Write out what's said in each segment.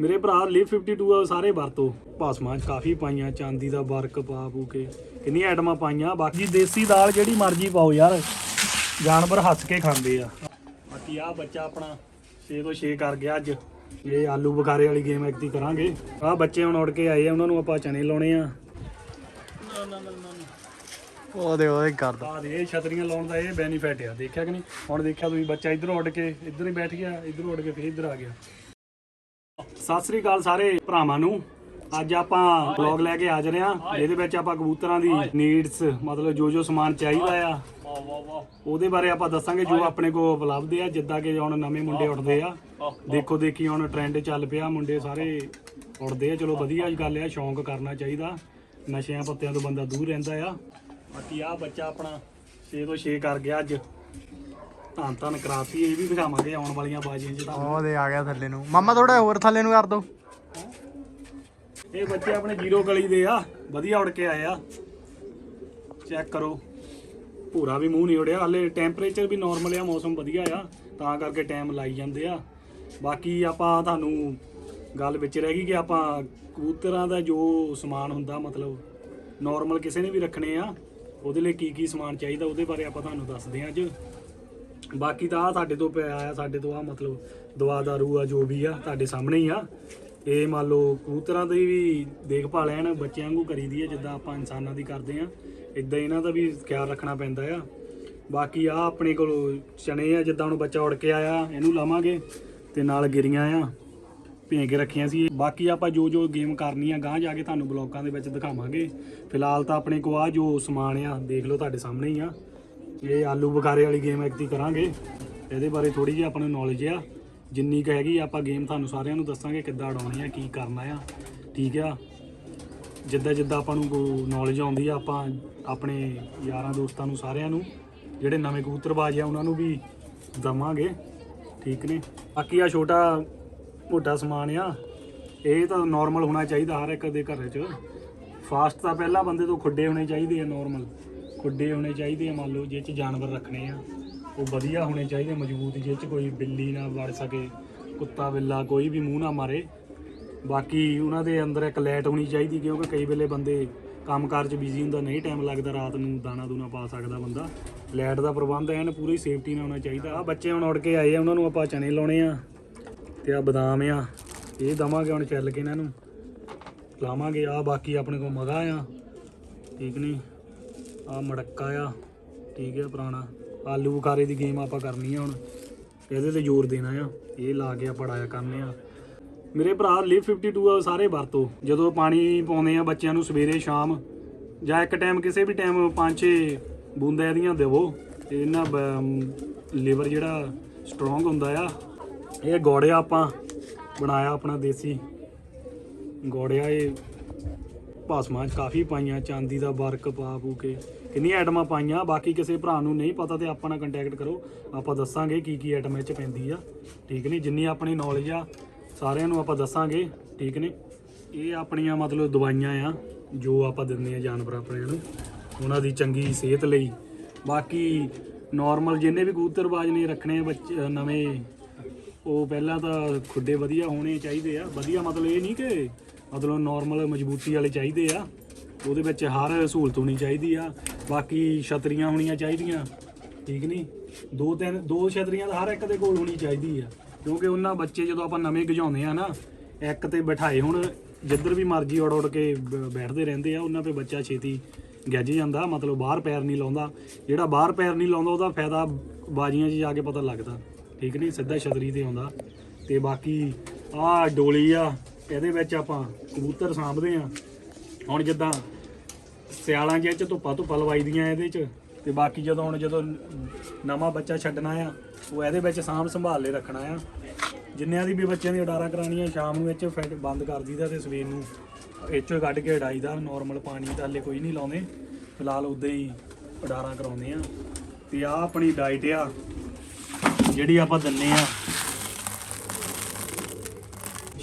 ਮੇਰੇ ਭਰਾ ਲਿਵ 52 ਆ ਸਾਰੇ ਵਰਤੋ। ਭਾਸਮਾਂ 'ਚ ਕਾਫੀ ਪਾਈਆਂ ਚਾਂਦੀ ਦਾ ਵਰਕ ਪਾ ਪੂ ਕੇ। ਕਿੰਨੀਆਂ ਆਈਟਮਾਂ ਪਾਈਆਂ ਬਾਕੀ ਦੇਸੀ ਦਾਲ ਜਿਹੜੀ ਮਰਜ਼ੀ ਪਾਓ ਯਾਰ ਜਾਨਵਰ ਹੱਸ ਕੇ ਖਾਂਦੇ ਆ। ਬਾਕੀ ਆ ਬੱਚਾ ਆਪਣਾ 6 ਤੋਂ 6 ਕਰ ਗਿਆ ਅੱਜ। ਇਹ ਆਲੂ ਬੁਖਾਰੇ ਵਾਲੀ ਗੇਮ ਐਕਟੀ ਕਰਾਂਗੇ। ਆ ਬੱਚੇ ਹੁਣ ਉੜ ਕੇ ਆਏ ਆ ਉਹਨਾਂ ਨੂੰ ਆਪਾਂ ਚਨੇ ਲਾਉਣੇ ਆ। ਉਹਦੇ ਉਹਦੇ ਕਰਦਾ ਆ ਦੇ। ਇਹ ਛਤਰੀਆਂ ਲਾਉਣ ਦਾ ਇਹ ਬੈਨੀਫਿਟ ਆ। ਦੇਖਿਆ ਕਿ ਨਹੀਂ? ਹੁਣ ਦੇਖਿਆ ਤੁਸੀਂ ਬੱਚਾ ਇੱਧਰ ਉੱਡ ਕੇ ਇੱਧਰ ਹੀ ਬੈਠ ਗਿਆ ਇੱਧਰ ਉੱਡ ਕੇ ਫੇਰ ਇੱਧਰ ਆ ਗਿਆ। ਸਤਿ ਸ੍ਰੀ ਅਕਾਲ ਸਾਰੇ ਭਰਾਵਾਂ ਨੂੰ। ਅੱਜ ਆਪਾਂ ਵਲੌਗ ਲੈ ਕੇ ਆ ਰਹੇ ਹਾਂ। ਜਿਹਦੇ ਵਿੱਚ ਆਪਾਂ ਕਬੂਤਰਾਂ ਦੀ ਨੀਡਸ ਮਤਲਬ ਜੋ ਜੋ ਸਮਾਨ ਚਾਹੀਦਾ ਆ। ਉਹਦੇ ਬਾਰੇ ਆਪਾਂ ਦੱਸਾਂਗੇ, ਜੋ ਆਪਣੇ ਕੋਲ ਉਪਲਬਧ ਆ। ਜਿੱਦਾਂ ਕਿ ਹੁਣ ਨਵੇਂ ਮੁੰਡੇ ਉੱਠਦੇ ਆ। ਦੇਖੋ, ਦੇਖੀ ਹੁਣ ਟ੍ਰੈਂਡ ਚੱਲ ਪਿਆ। ਮੁੰਡੇ ਸਾਰੇ ਉੱਠਦੇ ਆ। ਚਲੋ ਵਧੀਆ ਗੱਲ ਆ, ਸ਼ੌਂਕ ਕਰਨਾ ਚਾਹੀਦਾ। ਨਸ਼ਿਆਂ ਪੱਤਿਆਂ ਤੋਂ ਬੰਦਾ ਦੂਰ ਰਹਿੰਦਾ ਆ। ਬਾਕੀ ਆ ਬੱਚਾ ਆਪਣਾ 6 ਤੋਂ 6 ਕਰ ਗਿਆ ਅੱਜ। ਧੰਨ ਧੰਨ ਕਰਾਤੀ ਇਹ ਵੀ ਦਿਖਾਵਾਂਗੇ ਆਉਣ ਵਾਲੀਆਂ ਬਾਜ਼ੀਆਂ 'ਚ ਤੁਹਾਨੂੰ ਉਹਦੇ ਆ ਗਿਆ ਥੱਲੇ ਨੂੰ। ਮਾਮਾ ਥੋੜਾ ਹੋਰ ਥੱਲੇ ਨੂੰ ਕਰ ਦੋ। ਇਹ ਬੱਚੇ ਆਪਣੇ ਜ਼ੀਰੋ ਗਲੀ ਦੇ ਆ ਵਧੀਆ ਉੜ ਕੇ ਆਏ ਆ। ਚੈੱਕ ਕਰੋ। ਭੂਰਾ ਵੀ ਮੂੰਹ ਨਹੀਂ ਉੜਿਆ ਹਲੇ ਟੈਂਪਰੇਚਰ ਵੀ ਨਾਰਮਲ ਆ ਮੌਸਮ ਵਧੀਆ ਆ ਤਾਂ ਕਰਕੇ ਟਾਈਮ ਲਾਈ ਜਾਂਦੇ ਆ। ਬਾਕੀ ਆਪਾਂ ਤੁਹਾਨੂੰ ਗੱਲ ਵਿੱਚ ਰਹਿ ਗਈ ਕਿ ਆਪਾਂ ਕਬੂਤਰਾਂ ਦਾ ਜੋ ਸਮਾਨ ਹੁੰਦਾ ਮਤਲਬ ਨਾਰਮਲ ਕਿਸੇ ਨੇ ਵੀ ਰੱਖਣੇ ਆ ਉਹਦੇ ਲਈ ਕੀ ਕੀ ਸਮਾਨ ਚਾਹੀਦਾ ਉਹਦੇ ਬਾਰੇ ਆਪਾਂ ਤੁਹਾਨੂੰ ਦੱਸਦੇ ਆ ਅੱਜ। ਬਾਕੀ ਤਾਂ ਆ ਸਾਡੇ ਤੋਂ ਪਿਆ ਆ, ਸਾਡੇ ਤੋਂ ਆ ਮਤਲਬ ਦਵਾ ਦਾਰੂ ਆ, ਜੋ ਵੀ ਆ, ਤੁਹਾਡੇ ਸਾਹਮਣੇ ਹੀ ਆ। ਇਹ ਮੰਨ ਲਓ ਕਬੂਤਰਾਂ ਦੀ ਵੀ ਦੇਖਭਾਲ ਐਨ ਬੱਚਿਆਂ ਵਾਂਗੂ ਕਰੀਦੀ ਹੈ ਜਿੱਦਾਂ ਆਪਾਂ ਇਨਸਾਨਾਂ ਦੀ ਕਰਦੇ ਆ। ਇਦਾਂ ਇਹਨਾਂ ਦਾ ਵੀ ਖਿਆਲ ਰੱਖਣਾ ਪੈਂਦਾ ਆ। ਬਾਕੀ ਆ ਆਪਣੇ ਕੋਲ ਚਣੇ ਆ, ਜਿੱਦਾਂ ਹੁਣ ਬੱਚਾ ਉੜ ਕੇ ਆਇਆ, ਇਹਨੂੰ ਲਾਵਾਂਗੇ ਤੇ ਨਾਲ ਗਿਰੀਆਂ ਆ ਭੇਂ ਕੇ ਰੱਖੀਆਂ ਸੀ। ਬਾਕੀ ਆਪਾਂ ਜੋ ਜੋ ਗੇਮ ਕਰਨੀ ਆ ਗਾਂ ਜਾ ਕੇ ਤੁਹਾਨੂੰ ਬਲੌਕਾਂ ਦੇ ਵਿੱਚ ਦਿਖਾਵਾਂਗੇ। ਫਿਲਹਾਲ ਤਾਂ ਆਪਣੇ ਕੋਲ ਆ ਜੋ ਸਮਾਨ ਆ, ਦੇਖ ਲਓ ਤੁਹਾਡੇ ਸਾਹਮਣੇ ਹੀ ਆ। ਇਹ ਆਲੂ ਬੁਖਾਰੇ ਵਾਲੀ ਗੇਮ ਐਕਟੀ ਕਰਾਂਗੇ। ਇਹਦੇ ਬਾਰੇ ਥੋੜੀ ਜਿਹੀ ਆਪਾਂ ਨੂੰ ਨੌਲੇਜ ਆ। ਜਿੰਨੀ ਕੁ ਹੈਗੀ ਆਪਾਂ ਗੇਮ ਤੁਹਾਨੂੰ ਸਾਰਿਆਂ ਨੂੰ ਦੱਸਾਂਗੇ ਕਿੱਦਾਂ ਉਡਾਉਣੀ ਆ, ਕੀ ਕਰਨਾ ਆ। ਠੀਕ ਆ? ਜਿੱਦਾਂ ਜਿੱਦਾਂ ਆਪਾਂ ਨੂੰ ਨੌਲੇਜ ਆਉਂਦੀ ਆ, ਆਪਾਂ ਆਪਣੇ ਯਾਰਾਂ ਦੋਸਤਾਂ ਨੂੰ ਸਾਰਿਆਂ ਨੂੰ, ਜਿਹੜੇ ਨਵੇਂ ਕਬੂਤਰਬਾਜ਼ ਆ, ਉਹਨਾਂ ਨੂੰ ਵੀ ਦਵਾਂਗੇ। ਠੀਕ ਨੇ? ਬਾਕੀ ਆ ਛੋਟਾ ਮੋਟਾ ਸਮਾਨ ਆ। ਇਹ ਤਾਂ ਨਾਰਮਲ ਹੋਣਾ ਚਾਹੀਦਾ ਹਰ ਇੱਕ ਦੇ ਘਰ 'ਚ। ਫਾਸਟ ਤਾਂ ਪਹਿਲਾਂ ਬੰਦੇ ਤੋਂ ਖੁੱਡੇ ਹੋਣੇ ਚਾਹੀਦੇ ਆ ਨਾਰਮਲ ਖੁੱਡੇ ਹੋਣੇ ਚਾਹੀਦੇ ਆ, ਮੰਨ ਲਓ ਜੇ ਚ ਜਾਨਵਰ ਰੱਖਣੇ ਆ, ਉਹ ਵਧੀਆ ਹੋਣੇ ਚਾਹੀਦੇ ਮਜ਼ਬੂਤ, ਜੇ ਚ ਕੋਈ ਬਿੱਲੀ ਨਾ ਵੜ ਸਕੇ, ਕੁੱਤਾ, ਬਿੱਲਾ, ਕੋਈ ਵੀ ਮੂੰਹ ਨਾ ਮਾਰੇ। ਬਾਕੀ ਉਹਨਾਂ ਦੇ ਅੰਦਰ ਇੱਕ ਲਾਈਟ ਹੋਣੀ ਚਾਹੀਦੀ, ਕਿਉਂਕਿ ਕਈ ਵੇਲੇ ਬੰਦੇ ਕੰਮਕਾਰ 'ਚ ਬਿਜ਼ੀ ਹੁੰਦਾ, ਨਹੀਂ ਟਾਈਮ ਲੱਗਦਾ, ਰਾਤ ਨੂੰ ਦਾਣਾ ਦੂਣਾ ਪਾ ਸਕਦਾ ਬੰਦਾ। ਲਾਈਟ ਦਾ ਪ੍ਰਬੰਧ ਐਨ, ਪੂਰੀ ਸੇਫਟੀ ਨਾਲ ਹੋਣਾ ਚਾਹੀਦਾ। ਆ ਬੱਚੇ ਹੁਣ ਉੱਡ ਕੇ ਆਏ ਆ, ਉਹਨਾਂ ਨੂੰ ਆਪਾਂ ਚਣੇ ਲਾਉਣੇ ਆ, ਤੇ ਆ ਬਦਾਮ ਆ, ਇਹ ਦਵਾਂਗੇ ਹੁਣ ਚੱਲ ਕੇ ਇਹਨਾਂ ਨੂੰ। ਲਾਵਾਂਗੇ ਆ ਬਾਕੀ ਆਪਣੇ ਕੋਲ ਮਗਾ ਆ, ਠੀਕ ਨਹੀਂ ਆ ਮੜੱਕਾ ਆ। ਠੀਕ ਹੈ ਪੁਰਾਣਾ। ਆਲੂ ਬੁਖਾਰੇ ਦੀ ਗੇਮ ਆਪਾਂ ਕਰਨੀ ਆ ਹੁਣ। ਇਹਦੇ ਤੇ ਜ਼ੋਰ ਦੇਣਾ ਆ। ਇਹ ਲਾ ਕੇ ਆਪਾਂ ਡਾਇਆ ਕਰਨੇ ਆ। ਮੇਰੇ ਭਰਾ ਲਿਵ 52 ਆ ਸਾਰੇ ਵਰਤੋ। ਜਦੋਂ ਪਾਣੀ ਪਾਉਂਦੇ ਆ ਬੱਚਿਆਂ ਨੂੰ ਸਵੇਰੇ, ਸ਼ਾਮ, ਜਾਂ ਇੱਕ ਟਾਈਮ ਕਿਸੇ ਵੀ ਟਾਈਮ ਪੰਜ ਛੇ ਬੂੰਦਾਂ ਇਹਦੀਆਂ ਦੇਵੋ। ਤੇ ਇਹਨਾਂ ਲਿਵਰ ਜਿਹੜਾ ਸਟਰੋਂਗ ਹੁੰਦਾ ਆ। ਇਹ ਗੋੜਿਆ ਆਪਾਂ ਬਣਾਇਆ ਆਪਣਾ ਦੇਸੀ। ਗੋੜਿਆ ਇਹ ਭਾਸਮਾਂ ਕਾਫੀ ਪਾਈਆਂ, ਚਾਂਦੀ ਦਾ ਵਰਕ ਪਾ ਪੂ ਕੇ। ਕਿੰਨੀਆਂ ਆਈਟਮਾਂ ਪਾਈਆਂ, ਬਾਕੀ ਕਿਸੇ ਭਰਾ ਨੂੰ ਨਹੀਂ ਪਤਾ ਤੇ ਆਪਾਂ ਨਾਲ ਕੰਟੈਕਟ ਕਰੋ। ਆਪਾਂ ਦੱਸਾਂਗੇ ਕੀ ਕੀ ਆਈਟਮ ਇਹ 'ਚ ਪੈਂਦੀ ਆ। ਠੀਕ ਨਹੀਂ ਜਿੰਨੀ ਆਪਣੀ ਨੌਲੇਜ ਆ, ਸਾਰਿਆਂ ਨੂੰ ਆਪਾਂ ਦੱਸਾਂਗੇ। ਠੀਕ ਨੇ? ਇਹ ਆਪਣੀਆਂ ਮਤਲਬ ਦਵਾਈਆਂ ਆ, ਜੋ ਆਪਾਂ ਦਿੰਦੇ ਆ ਜਾਨਵਰ ਆਪਣਿਆਂ ਨੂੰ। ਉਹਨਾਂ ਦੀ ਚੰਗੀ ਸਿਹਤ ਲਈ। ਬਾਕੀ ਨਾਰਮਲ ਜਿੰਨੇ ਵੀ ਕਬੂਤਰਬਾਜ਼ ਨੇ ਰੱਖਣੇ ਆ ਬੱਚੇ, ਨਵੇਂ, ਉਹ ਪਹਿਲਾਂ ਤਾਂ ਖੁੱਡੇ ਵਧੀਆ ਹੋਣੇ ਚਾਹੀਦੇ ਆ। ਵਧੀਆ ਮਤਲਬ ਇਹ ਨਹੀਂ ਕਿ ਮਤਲਬ ਨਾਰਮਲ ਮਜ਼ਬੂਤੀ ਵਾਲੇ ਚਾਹੀਦੇ ਆ। ਉਹਦੇ ਵਿੱਚ ਹਰ ਸਹੂਲਤ ਹੋਣੀ ਚਾਹੀਦੀ ਆ। ਬਾਕੀ ਛਤਰੀਆਂ ਹੋਣੀਆਂ ਚਾਹੀਦੀਆਂ। ਠੀਕ ਨਹੀਂ ਦੋ ਤਿੰਨ, ਦੋ ਛਤਰੀਆਂ ਤਾਂ ਹਰ ਇੱਕ ਦੇ ਕੋਲ ਹੋਣੀ ਚਾਹੀਦੀ ਆ। ਕਿਉਂਕਿ ਉਹਨਾਂ ਬੱਚੇ ਜਦੋਂ ਆਪਾਂ ਨਵੇਂ ਗਜਾਉਂਦੇ ਆ ਨਾ, ਇੱਕ ਤੇ ਬਿਠਾਏ ਹੁਣ, ਜਿੱਧਰ ਵੀ ਮਰਜ਼ੀ ਉੜ ਉੜ ਕੇ ਬੈਠਦੇ ਰਹਿੰਦੇ ਆ, ਉਹਨਾਂ 'ਤੇ ਬੱਚਾ ਛੇਤੀ ਗੱਜ ਜਾਂਦਾ, ਮਤਲਬ ਬਾਹਰ ਪੈਰ ਨਹੀਂ ਲਾਉਂਦਾ। ਜਿਹੜਾ ਬਾਹਰ ਪੈਰ ਨਹੀਂ ਲਾਉਂਦਾ, ਉਹਦਾ ਫਾਇਦਾ ਬਾਜ਼ੀਆਂ 'ਚ ਜਾ ਕੇ ਪਤਾ ਲੱਗਦਾ। ਠੀਕ ਨਹੀਂ ਸਿੱਧਾ ਛਤਰੀ ਤੇ ਆਉਂਦਾ। ਤੇ ਬਾਕੀ ਆ ਡੋਲੀ ਆ ਇਹਦੇ ਵਿੱਚ ਆਪਾਂ ਕਬੂਤਰ ਸਾਂਭਦੇ ਆ ਹੁਣ ਜਿੱਦਾਂ ਸਿਆਲਾਂ ਜਿਹੇ ਚ ਧੁੱਪਾ ਧੁੱਪਾ ਲਵਾਈ ਦੀਆਂ ਇਹਦੇ ਚ ਤੇ ਬਾਕੀ ਜਦੋਂ ਹੁਣ ਜਦੋਂ ਨਵਾਂ ਬੱਚਾ ਛੱਡਣਾ ਆ, ਉਹ ਇਹਦੇ ਵਿੱਚ ਸਾਂਭ ਸੰਭਾਲ ਲੈ ਰੱਖਣਾ ਆ। ਜਿੰਨਿਆਂ ਦੀ ਵੀ ਬੱਚਿਆਂ ਦੀ ਉਡਾਰਾਂ ਕਰਾਉਣੀਆਂ, ਸ਼ਾਮ ਨੂੰ ਇਹ ਚ ਫਿੱਟ ਬੰਦ ਕਰ ਦਈਦਾ ਤੇ ਸਵੇਰ ਨੂੰ ਇਹ ਕੱਢ ਕੇ ਉਡਾਈਦਾ ਨਾਰਮਲ ਪਾਣੀ ਤਾਂ ਹਲੇ ਕੋਈ ਨਹੀਂ ਲਾਉਂਦੇ। ਫਿਲਹਾਲ ਉਦਾਂ ਹੀ ਉਡਾਰਾਂ ਕਰਾਉਂਦੇ ਆ। ਤੇ ਆ ਆਪਣੀ ਡਾਈਟ ਆ, ਜਿਹੜੀ ਆਪਾਂ ਦਿੰਨੇ ਆ।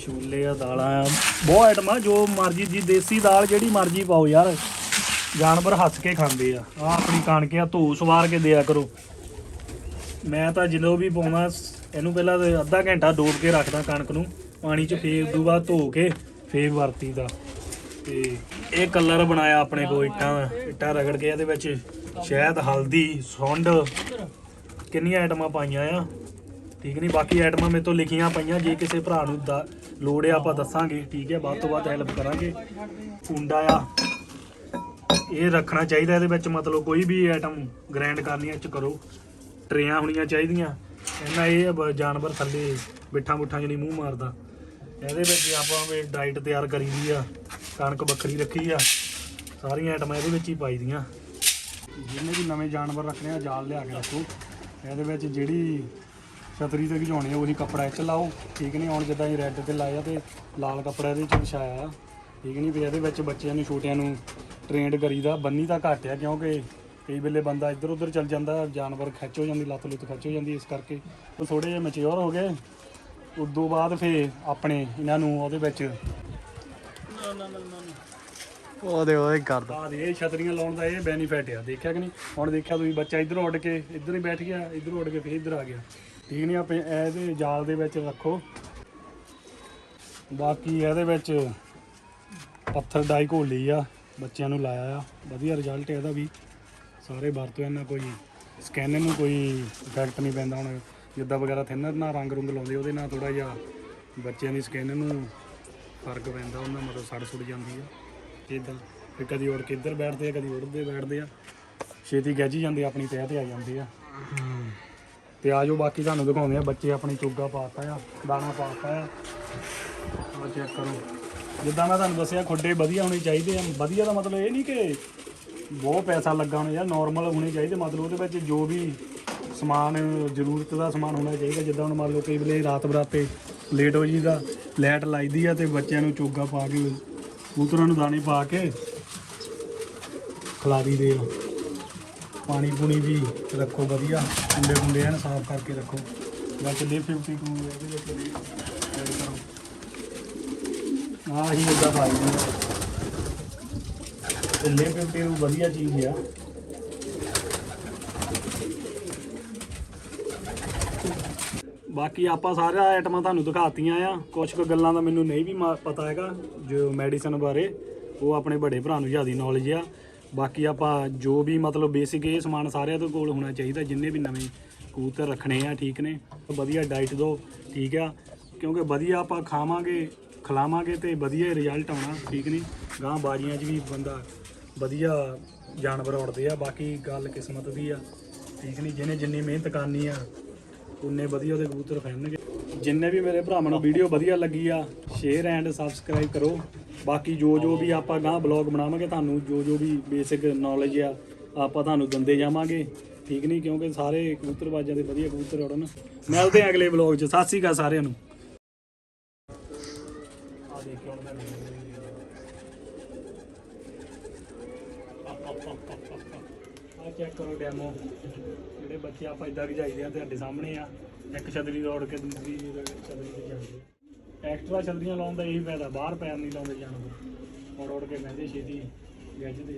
ਛੋਲੇ ਆ, ਦਾਲਾਂ ਆ, ਬਹੁਤ ਆਈਟਮਾਂ ਜੋ ਮਰਜ਼ੀ, ਜੀ ਦੇਸੀ ਦਾਲ ਜਿਹੜੀ ਮਰਜ਼ੀ ਪਾਓ ਯਾਰ, ਜਾਨਵਰ ਹੱਸ ਕੇ ਖਾਂਦੇ ਆ। ਆ ਆਪਣੀ ਕਣਕ ਆ, ਧੋ ਸਵਾਰ ਕੇ ਦਿਆ ਕਰੋ। ਮੈਂ ਤਾਂ ਜਦੋਂ ਵੀ ਪਾਉਣਾ, ਇਹਨੂੰ ਪਹਿਲਾਂ ਅੱਧਾ ਘੰਟਾ ਡੋਬ ਕੇ ਰੱਖਦਾ ਕਣਕ ਨੂੰ, ਪਾਣੀ 'ਚ ਫੇਰ ਉਦੋਂ ਬਾਅਦ ਧੋ ਕੇ ਫੇਰ ਵਰਤੀ ਦਾ। ਤੇ ਇਹ ਕਲਰ ਬਣਾਇਆ ਆਪਣੇ ਕੋ ਇੱਟਾਂ ਦਾ, ਇੱਟਾਂ ਰਗੜ ਕੇ ਇਹਦੇ ਵਿੱਚ, ਸ਼ਹਿਦ, ਹਲਦੀ, ਸੁੰਡ, ਕਿੰਨੀਆਂ ਆਈਟਮਾਂ ਪਾਈਆਂ ਆ। ਠੀਕ ਨਹੀਂ, ਬਾਕੀ ਆਈਟਮਾਂ ਮੇਰੇ ਤੋਂ ਲਿਖੀਆਂ ਪਈਆਂ, ਜੇ ਕਿਸੇ ਭਰਾ ਨੂੰ ਦਾ- ਲੋੜ ਹੈ ਆਪਾਂ ਦੱਸਾਂਗੇ, ਠੀਕ ਹੈ, ਵੱਧ ਤੋਂ ਵੱਧ ਹੈਲਪ ਕਰਾਂਗੇ। ਕੁੰਡਾ ਆ, ਇਹ ਰੱਖਣਾ ਚਾਹੀਦਾ, ਇਹਦੇ ਵਿੱਚ ਮਤਲਬ ਕੋਈ ਵੀ ਆਈਟਮ ਗ੍ਰਾਈਂਡ ਕਰਨੀ ਹੈ ਚ ਕਰੋ। ਟਰੇਆਂ ਹੋਣੀਆਂ ਚਾਹੀਦੀਆਂ। ਇਹਨਾਂ ਇਹ ਬ- ਜਾਨਵਰ ਥੱਲੇ ਬਿੱਠਾ ਮੁੱਠਾ ਜਿਹੜੀ ਮੂੰਹ ਮਾਰਦਾ। ਇਹਦੇ ਵਿੱਚ ਆਪਾਂ ਵੀ ਡਾਈਟ ਤਿਆਰ ਕਰੀ ਦੀ ਆ, ਕਣਕ ਵੱਖਰੀ ਰੱਖੀ ਆ, ਸਾਰੀਆਂ ਆਈਟਮਾਂ ਇਹਦੇ ਵਿੱਚ ਹੀ ਪਾਈ ਦੀਆਂ। ਜਿਹਨੇ ਵੀ ਨਵੇਂ ਜਾਨਵਰ ਰੱਖਣੇ ਆ, ਜਾਲ ਲਿਆ ਕੇ ਰੱਖੋ। ਇਹਦੇ ਵਿੱਚ ਜਿਹੜੀ ਛਤਰੀ ਤੇ ਘਿਜਾਉਣੀ ਆ ਉਹੀ ਕੱਪੜਾ ਇਹ ਚ ਲਾਓ। ਠੀਕ ਨਹੀਂ ਹੁਣ ਜਿੱਦਾਂ ਇਹ ਰੈੱਡ ਤੇ ਲਾਇਆ ਤੇ ਲਾਲ ਕੱਪੜਾ ਇਹਦੇ ਚ ਵਿਛਾਇਆ ਆ। ਠੀਕ ਨਹੀਂ ਵੀ ਇਹਦੇ ਵਿੱਚ ਬੱਚਿਆਂ ਨੂੰ ਛੋਟਿਆਂ ਨੂੰ ਟ੍ਰੇਨਡ ਕਰੀਦਾ। ਬੰਨੀ ਤਾਂ ਘੱਟ ਆ ਕਿਉਂਕਿ ਕਈ ਵੇਲੇ ਬੰਦਾ ਇੱਧਰ ਉੱਧਰ ਚੱਲ ਜਾਂਦਾ ਜਾਨਵਰ ਖਿੱਚ ਹੋ ਜਾਂਦੀ ਲੱਤ ਲੁੱਤ ਖਿੱਚ ਹੋ ਜਾਂਦੀ ਇਸ ਕਰਕੇ ਉਹ ਥੋੜੇ ਜਿਹਾ ਮੈਚੁਰ ਹੋ ਗਏ। ਉਦੋਂ ਬਾਅਦ ਫੇ ਆਪਣੇ ਇਹਨਾਂ ਨੂੰ ਉਹਦੇ ਵਿੱਚ ਉਹਦੇ ਉਹਦੇ ਕਰਦਾ। ਆ ਦੇ ਇਹ ਛਤਰੀਆਂ ਲਾਉਣ ਦਾ ਇਹ ਬੈਨੀਫਿਟ ਆ। ਦੇਖਿਆ ਕਿ ਨਹੀਂ? ਹੁਣ ਦੇਖਿਆ ਤੁਸੀਂ ਬੱਚਾ ਇੱਧਰ ਉੱਡ ਕੇ ਇੱਧਰ ਹੀ ਬੈਠ ਗਿਆ ਇੱਧਰ ਉੱਡ ਕੇ ਫੇਰ ਇੱਧਰ ਆ ਗਿਆ। ਠੀਕ ਨਹੀਂ ਆਪੇ ਇਹਦੇ ਜਾਲ ਦੇ ਵਿੱਚ ਰੱਖੋ। ਬਾਕੀ ਇਹਦੇ ਵਿੱਚ ਪੱਥਰ ਡਾਈ ਘੋਲੀ ਆ ਬੱਚਿਆਂ ਨੂੰ ਲਾਇਆ ਆ। ਵਧੀਆ ਰਿਜ਼ਲਟ ਇਹਦਾ ਵੀ। ਸਾਰੇ ਵਰਤੋਂ ਇਹਨਾਂ ਕੋਈ ਸਕੈਨਰ ਨੂੰ ਕੋਈ ਇਫੈਕਟ ਨਹੀਂ ਪੈਂਦਾ ਹੁਣ। ਜਿੱਦਾਂ ਵਗੈਰਾ ਥਿਨਰ ਨਾਲ ਰੰਗ ਰੁੰਗ ਲਾਉਂਦੇ ਉਹਦੇ ਨਾਲ ਥੋੜਾ ਜਿਹਾ ਬੱਚਿਆਂ ਦੀ ਸਕੈਨ ਨੂੰ ਫ਼ਰਕ ਪੈਂਦਾ ਉਹਨਾਂ ਮਤਲਬ ਸੜ ਸੁੜ ਜਾਂਦੀ ਆ। ਇਦਾਂ ਫਿਰ ਕਦੀ ਉੜ ਕੇ ਇੱਧਰ ਬੈਠਦੇ ਆ ਕਦੀ ਉੜਦੇ ਬੈਠਦੇ ਆ। ਛੇਤੀ ਗੱਜ ਜਾਂਦੇ ਆ, ਆਪਣੀ ਤਹਿ ਤੇ ਆ ਜਾਂਦੇ ਆ। ਤੇ ਆਜੋ ਬਾਕੀ ਤੁਹਾਨੂੰ ਦਿਖਾਉਂਦੇ ਆ ਬੱਚੇ ਆਪਣੇ ਚੋਗਾ ਪਾਤਾ ਆ, ਦਾਣਾ ਪਾਤਾ ਆ। ਆਹ ਚੈੱਕ ਕਰੋ। ਜਿੱਦਾਂ ਮੈਂ ਤੁਹਾਨੂੰ ਦੱਸਿਆ, ਖੁੱਡੇ ਵਧੀਆ ਹੋਣੇ ਚਾਹੀਦੇ ਆ। ਵਧੀਆ ਦਾ ਮਤਲਬ ਇਹ ਨਹੀਂ ਕਿ ਬਹੁਤ ਪੈਸਾ ਲੱਗਾ ਹੋਣਾ ਯਾਰ ਨਾਰਮਲ ਹੋਣੇ ਚਾਹੀਦੇ। ਮਤਲਬ ਉਹਦੇ ਵਿੱਚ ਜੋ ਵੀ ਸਮਾਨ, ਜ਼ਰੂਰਤ ਦਾ ਸਮਾਨ ਹੋਣਾ ਚਾਹੀਦਾ। ਜਿੱਦਾਂ ਹੁਣ ਮੰਨ ਲਓ ਕਈ ਵੇਲੇ ਰਾਤ ਬਰਾਤੇ ਲੇਟ ਹੋ ਜੀਦਾ ਲਾਈਟ ਲਾਈਦੀ ਆ ਤੇ ਬੱਚਿਆਂ ਨੂੰ ਚੋਗਾ ਪਾ ਕੇ ਕਬੂਤਰਾਂ ਨੂੰ ਦਾਣੇ ਪਾ ਕੇ ਖਿਲਾਰੀ ਦੇ ਆ ਪਾਣੀ ਪੂਣੀ ਵੀ ਰੱਖੋ ਵਧੀਆ, ਕੁੰਡੇ ਕੁੰਡੇ ਐਨ ਸਾਫ਼ ਕਰਕੇ ਰੱਖੋ। ਜਾਂ ਚੱਲੇ 52 ਇਹਦੇ ਵਿੱਚ ਵੀ add ਕਰੋ। ਆਹ ਹੀ ਇਦਾਂ ਪਾਈ ਜਾਂਦੇ ਚੱਲੇ 52 ਨੂੰ ਵਧੀਆ ਚੀਜ਼ ਆ। ਬਾਕੀ ਆਪਾਂ ਸਾਰਾ ਆਈਟਮਾਂ ਤੁਹਾਨੂੰ ਦਿਖਾਤੀਆਂ ਆ। ਕੁਝ ਕੁ ਗੱਲਾਂ ਦਾ ਮੈਨੂੰ ਨਹੀਂ ਵੀ ਮਾ- ਪਤਾ ਹੈਗਾ ਜੋ ਮੈਡੀਸਨ ਬਾਰੇ, ਉਹ ਆਪਣੇ ਵੱਡੇ ਭਰਾ ਨੂੰ ਜ਼ਿਆਦਾ ਨੌਲੇਜ ਆ। ਬਾਕੀ ਆਪਾਂ ਜੋ ਵੀ ਮਤਲਬ ਬੇਸਿਕ ਇਹ ਸਮਾਨ ਸਾਰਿਆਂ ਦੇ ਕੋਲ ਹੋਣਾ ਚਾਹੀਦਾ, ਜਿੰਨੇ ਵੀ ਨਵੇਂ ਕਬੂਤਰ ਰੱਖਣੇ ਆ, ਠੀਕ ਨੇ? ਵਧੀਆ ਡਾਈਟ ਦਿਓ ਠੀਕ ਆ? ਕਿਉਂਕਿ ਵਧੀਆ ਆਪਾਂ ਖਾਵਾਂਗੇ, ਖਿਲਾਵਾਂਗੇ ਤੇ ਵਧੀਆ ਰਿਜ਼ਲਟ ਆਉਣਾ, ਠੀਕ ਨਹੀਂ ਗਾਂ ਬਾਜੀਆਂ 'ਚ ਵੀ ਬੰਦਾ ਵਧੀਆ ਜਾਨਵਰ ਉੜਦੇ ਆ, ਬਾਕੀ ਗੱਲ ਕਿਸਮਤ ਦੀ ਆ, ਠੀਕ ਨਹੀਂ ਜਿਹਨੇ ਜਿੰਨੀ ਮਿਹਨਤ ਕਰਨੀ ਆ, ਉਨੇ ਵਧੀਆ ਉਹਦੇ ਕਬੂਤਰ ਫੈਣਗੇ ਜਿੰਨੇ ਵੀ ਮੇਰੇ ਭਰਾਵਾਂ ਨੂੰ ਵੀਡੀਓ ਵਧੀਆ ਲੱਗੀ ਆ ਸ਼ੇਅਰ ਐਂਡ ਸਬਸਕ੍ਰਾਈਬ ਕਰੋ। ਬਾਕੀ ਜੋ ਜੋ ਵੀ ਆਪਾਂ ਗਾਂ ਬਲੌਗ ਬਣਾਵਾਂਗੇ, ਤੁਹਾਨੂੰ ਜੋ ਜੋ ਵੀ ਬੇਸਿਕ ਨੌਲੇਜ ਆ, ਆਪਾਂ ਤੁਹਾਨੂੰ ਦਿੰਦੇ ਜਾਵਾਂਗੇ। ਠੀਕ ਨਹੀਂ ਕਿਉਂਕਿ ਸਾਰੇ ਕਬੂਤਰਬਾਜ਼ਾਂ ਦੇ ਵਧੀਆ ਕਬੂਤਰ ਉੜਨ ਮਿਲਦੇ ਆ ਅਗਲੇ ਬਲੌਗ 'ਚ। ਸਤਿ ਸ਼੍ਰੀ ਅਕਾਲ ਸਾਰਿਆਂ ਨੂੰ। ਆ ਚੈੱਕ ਕਰੋ ਡੈਮੋ ਜਿਹੜੇ ਬੱਚੇ ਆਪਾਂ ਇਦਾਂ ਗਜਾਈਦੇ ਆ, ਤੁਹਾਡੇ ਸਾਹਮਣੇ ਆ। ਇੱਕ ਛਤਰੀ ਰੋੜ ਕੇ ਦੂਸਰੀ ਛਤਰੀ ਤੇ ਜਾਂਦੇ ਐਕਸਟਰਾ ਛਤਰੀਆਂ ਲਾਉਣ ਦਾ ਇਹੀ ਫਾਇਦਾ, ਬਾਹਰ ਪੈਰ ਨਹੀਂ ਲਾਉਂਦੇ ਜਾਣ ਜਾਨਵਰ ਰੋੜ ਰੋੜ ਕੇ ਬਹਿੰਦੇ ਛੇਤੀ, ਗੱਜਦੇ